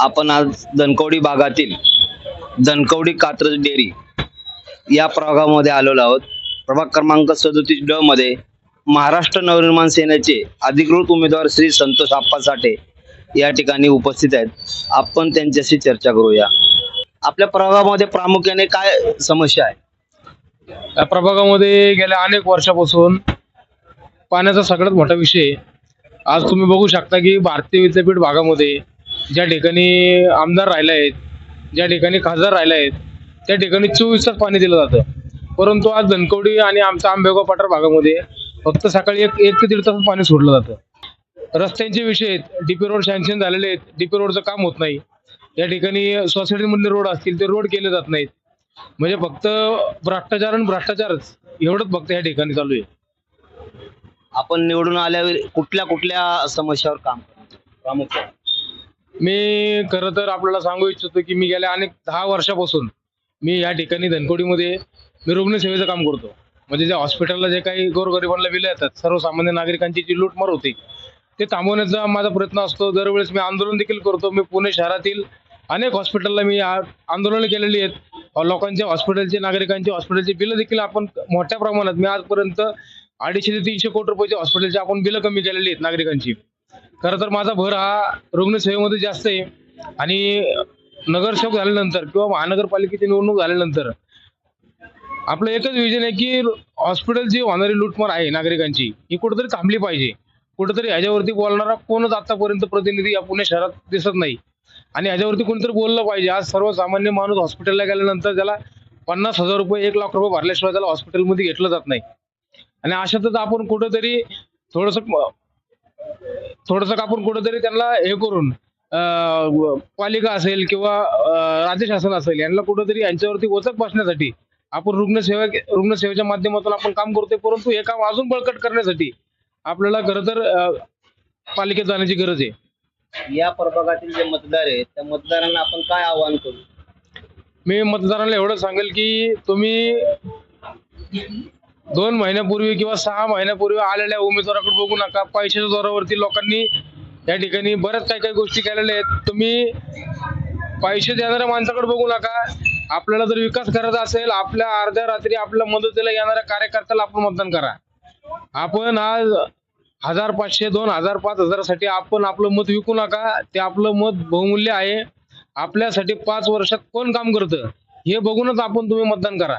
आपण आज धनकवडी भागातील धनकवडी कात्रज डेअरी या प्रभागामध्ये आलेलो आहोत. प्रभाग क्रमांक सदोतीस ड मध्ये महाराष्ट्र नवनिर्माण सेनेचे अधिकृत उमेदवार श्री संतोष आप्पा साठे या ठिकाणी उपस्थित आहेत. आपण त्यांच्याशी चर्चा करूया. आपल्या प्रभागामध्ये प्रामुख्याने काय समस्या आहे? या प्रभागामध्ये गेल्या अनेक वर्षापासून पाण्याचा सगळ्यात मोठा विषय आज तुम्ही बघू शकता की भारतीय विद्यापीठ भागामध्ये ज्या ठिकाणी आमदार राहिले आहेत ज्या ठिकाणी खासदार राहिले आहेत त्या ठिकाणी चोवीस तास पाणी दिलं जातं. परंतु आज धनकवडी आणि आमच्या आंबेगाव पठार भागामध्ये फक्त सकाळी एक एक ते दीड तास पाणी सोडलं जातं. रस्त्यांचे विषय आहेत. डीपी रोड सँक्शन झालेले आहेत. डीपी रोडचं काम होत नाही. या ठिकाणी सोसायटीमधले रोड असतील ते रोड केले जात नाहीत. म्हणजे फक्त भ्रष्टाचार आणि भ्रष्टाचारच. एवढंच फक्त या ठिकाणी चालू आहे. आपण निवडून आल्यावर कुठल्या कुठल्या समस्यावर काम करतो प्रामुख्याने. मी खरं तर आपल्याला सांगू इच्छितो की मी गेल्या अनेक दहा वर्षापासून मी या ठिकाणी धनकोडीमध्ये मी रुग्णसेवेचं काम करतो. म्हणजे जे हॉस्पिटलला जे काही गोरगरिबांना बिलं येतात सर्वसामान्य नागरिकांची जी लूटमार होती ते थांबवण्याचा माझा प्रयत्न असतो. दरवेळेस मी आंदोलन देखील करतो. मी पुणे शहरातील अनेक हॉस्पिटलला मी आंदोलनं केलेली आहेत. लोकांच्या लोकांचे हॉस्पिटलचे नागरिकांचे हॉस्पिटलचे बिलं देखील आपण मोठ्या प्रमाणात मी आजपर्यंत अडीचशे ते तीनशे कोटी रुपयाचे हॉस्पिटलचे आपण बिलं कमी केलेली आहेत नागरिकांची. खरं तर माझा भर हा रुग्णसेवेमध्ये जास्त आहे. आणि नगरसेवक झाल्यानंतर किंवा महानगरपालिकेची निवडणूक झाल्यानंतर आपलं एकच विजन आहे की हॉस्पिटल जी होणारी लूटमार आहे नागरिकांची. ही कुठेतरी थांबली पाहिजे. कुठेतरी ह्याच्यावरती बोलणारा कोणच आतापर्यंत प्रतिनिधी या पुणे शहरात दिसत नाही. आणि ह्याच्यावरती कोणीतरी बोललं पाहिजे. आज सर्वसामान्य माणूस हॉस्पिटलला गेल्यानंतर त्याला पन्नास हजार रुपये एक लाख रुपये भरल्याशिवाय त्याला हॉस्पिटलमध्ये घेतलं जात नाही. आणि अशातच आपण कुठंतरी थोडंसं थोडंसं आपण कुठंतरी त्यांना हे करून पालिका असेल किंवा राज्य शासन असेल यांना कुठंतरी यांच्यावरती वचक बसण्यासाठी आपण रुग्णसेवा रुग्णसेवेच्या माध्यमातून आपण काम करतोय परंतु हे काम अजून बळकट करण्यासाठी आपल्याला खरं तर पालिकेत जाण्याची गरज आहे. या प्रभागातील जे मतदार आहेत त्या मतदारांना आपण काय आवाहन करू? मी मतदारांना एवढं सांगेल की तुम्ही दोन महिन्यापूर्वी किंवा सहा महिन्यापूर्वी आलेल्या उमेदवाराकडे बघू नका. पैशाच्या जोरावरती लोकांनी या ठिकाणी बऱ्याच काही काही गोष्टी केलेल्या आहेत. तुम्ही पैसे देणाऱ्या माणसाकडे बघू नका. आपल्याला जर विकास करायचा असेल आपल्या अर्ध्या रात्री आपल्या मदतीला येणाऱ्या कार्यकर्त्याला आपण मतदान करा. आपण आज हजार पाचशे दोन हजार पाच हजारासाठी आपण आपलं मत विकू नका. ते आपलं मत बहुमूल्य आहे. आपल्यासाठी पाच वर्षात कोण काम करतं? हे बघूनच आपण तुम्ही मतदान करा.